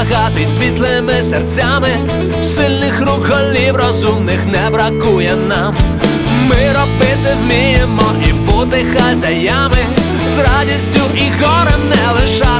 Багатий світлими серцями, сильних рук голів розумних не бракує нам. Ми робити вміємо і бути хазяями, з радістю і горем не лишати